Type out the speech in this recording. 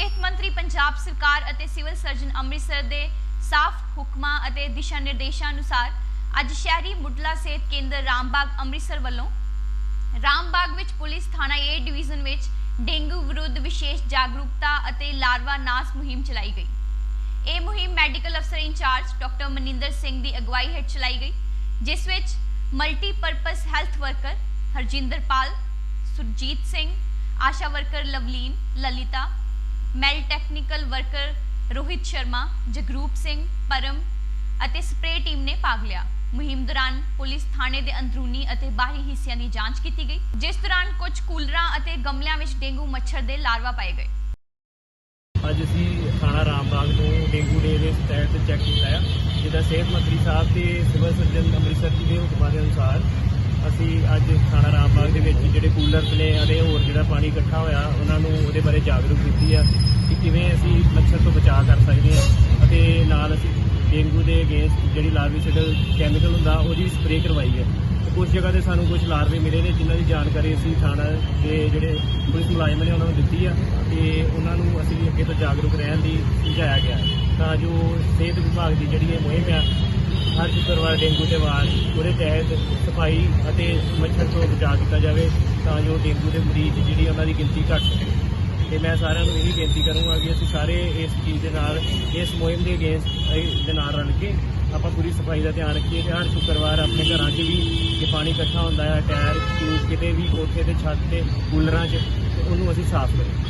ਸਿਹਤ ਮੰਤਰੀ ਪੰਜਾਬ ਸਰਕਾਰ ਅਤੇ ਸਿਵਲ ਸਰਜਨ ਅੰਮ੍ਰਿਤਸਰ ਦੇ ਸਾਫ਼ ਹੁਕਮਾਂ ਅਤੇ ਦਿਸ਼ਾ ਨਿਰਦੇਸ਼ਾਂ ਅਨੁਸਾਰ ਅੱਜ ਸ਼ਹਿਰੀ ਮੁੱਢਲਾ ਸਿਹਤ ਕੇਂਦਰ ਰਾਮਬਾਗ ਅੰਮ੍ਰਿਤਸਰ ਵੱਲੋਂ ਰਾਮਬਾਗ ਵਿੱਚ ਪੁਲਿਸ ਥਾਣਾ ਏ ਡਿਵੀਜ਼ਨ ਵਿੱਚ ਡੇਂਗੂ ਵਿਰੁੱਧ ਵਿਸ਼ੇਸ਼ ਜਾਗਰੂਕਤਾ ਅਤੇ ਲਾਰਵਾ ਨਾਸ ਮੁਹਿੰਮ ਚਲਾਈ ਗਈ। ਇਹ ਮੁਹਿੰਮ ਮੈਡੀਕਲ ਅਫਸਰ in charge doctor Maninder Singh ਦੀ ਅਗਵਾਈ ਹੇਠ ਚਲਾਈ ਗਈ, ਜਿਸ ਵਿੱਚ multipurpose health worker Harjinderpal Surjit Singh, Asha worker Lovleen, Lalita male technical worker Rohit Sharma, Jagroop Singh, Param ਅਤੇ ਸਪਰੇ ਟੀਮ ਨੇ ਭਾਗ ਲਿਆ। ਮੁਹਿੰਮ ਦੌਰਾਨ ਪੁਲਿਸ ਥਾਣੇ ਦੇ ਅੰਦਰੂਨੀ ਅਤੇ ਬਾਹਰੀ ਹਿੱਸਿਆਂ ਦੀ ਜਾਂਚ ਕੀਤੀ ਗਈ, ਜਿਸ ਦੌਰਾਨ ਕੁਝ ਕੂਲਰਾਂ ਅਤੇ ਗਮਲਿਆਂ ਵਿੱਚ ਡੇਂਗੂ ਮੱਛਰ ਦੇ ਲਾਰਵਾ ਪਾਏ ਗਏ। ਅੱਜ ਅਸੀਂ ਥਾਣਾ ਰਾਮਬਾਗ ਨੂੰ ਡੇਂਗੂ ਡੇ ਦੇ ਤਹਿਤ ਚੈੱਕ ਕੀਤਾ ਆ ਜਿਹਦਾ ਸਿਹਤ ਮੰਤਰੀ ਸਾਹਿਬ ਤੇ ਸਿਵਲ ਸਰਜਨ ਅੰਮ੍ਰਿਤਸਰ ਜੀ ਦੇ ਹੁਕਮਾਂ ਦੇ ਅਨੁਸਾਰ ਅਸੀਂ ਅੱਜ ਥਾਣਾ ਰਾਮਬਾਗ ਦੇ ਨੇ ਅਤੇ ਹੋਰ ਜਿਹੜਾ ਪਾਣੀ ਇਕੱਠਾ ਹੋਇਆ, ਉਹਨਾਂ ਨੂੰ ਉਹਦੇ ਬਾਰੇ ਜਾਗਰੂਕ ਕੀਤੀ ਆ ਕਿ ਕਿਵੇਂ ਅਸੀਂ ਮੱਛਰ ਤੋਂ ਬਚਾਅ ਕਰ ਸਕਦੇ ਹਾਂ ਅਤੇ ਨਾਲ ਅਸੀਂ ਡੇਂਗੂ ਦੇ ਅਗੇਂਸਟ ਜਿਹੜੀ ਲਾਰਵੀਸਾਈਡਲ ਕੈਮੀਕਲ ਹੁੰਦਾ ਉਹਦੀ ਸਪਰੇਅ ਕਰਵਾਈ ਹੈ। ਤੇ ਕੁਝ ਜਗ੍ਹਾ ਤੇ ਸਾਨੂੰ ਕੁਝ ਲਾਰਵੇ ਮਿਲੇ ਨੇ, ਜਿਨ੍ਹਾਂ ਦੀ ਜਾਣਕਾਰੀ ਅਸੀਂ ਥਾਣਾ ਦੇ ਜਿਹੜੇ ਪੁਲਿਸ ਮੁਲਾਜ਼ਮ ਨੇ, ਉਹਨਾਂ ਨੂੰ ਦਿੱਤੀ ਆ ਤੇ ਉਹਨਾਂ ਨੂੰ ਅਸੀਂ ਅੱਗੇ ਤੋਂ ਜਾਗਰੂਕ ਰਹਿਣ ਦੀ ਸਮਝਾਇਆ ਗਿਆ ਤਾਂ ਜੋ ਸਿਹਤ ਵਿਭਾਗ ਦੀ ਜਿਹੜੀ ਇਹ ਮੁਹਿੰਮ ਆ ਹਰ ਸ਼ੁੱਕਰਵਾਰ, ਡੇਂਗੂ ਦੇ ਵਾਰ ਉਹਦੇ ਤਹਿਤ ਸਫ਼ਾਈ ਅਤੇ ਮੱਛਰ ਤੋਂ ਬਚਾਅ ਕੀਤਾ ਜਾਵੇ ਤਾਂ ਜੋ ਡੇਂਗੂ ਦੇ ਮਰੀਜ਼ ਜਿਹੜੀ ਉਹਨਾਂ ਦੀ ਗਿਣਤੀ ਘਟ ਸਕੇ। ਤੇ ਮੈਂ ਸਾਰਿਆਂ ਨੂੰ ਇਹੀ ਬੇਨਤੀ ਕਰੂੰਗਾ ਕਿ ਅਸੀਂ ਸਾਰੇ ਇਸ ਚੀਜ਼ ਦੇ ਨਾਲ, ਇਸ ਮੁਹਿੰਮ ਦੇ ਅਗੇਂਸਟ ਦੇ ਨਾਲ ਰਲ ਕੇ ਆਪਾਂ ਪੂਰੀ ਸਫ਼ਾਈ ਦਾ ਧਿਆਨ ਰੱਖੀਏ ਤੇ ਹਰ ਸ਼ੁੱਕਰਵਾਰ ਆਪਣੇ ਘਰਾਂ 'ਚ ਵੀ ਜੇ ਪਾਣੀ ਇਕੱਠਾ ਹੁੰਦਾ ਹੈ ਟਾਇਰ, ਟਿਊਬ ਕਿਤੇ ਵੀ ਕੋਠੇ ਤੇ ਛੱਤ ਤੇ ਕੂਲਰਾਂ 'ਚ ਉਹਨੂੰ ਅਸੀਂ ਸਾਫ਼ ਕਰੀਏ।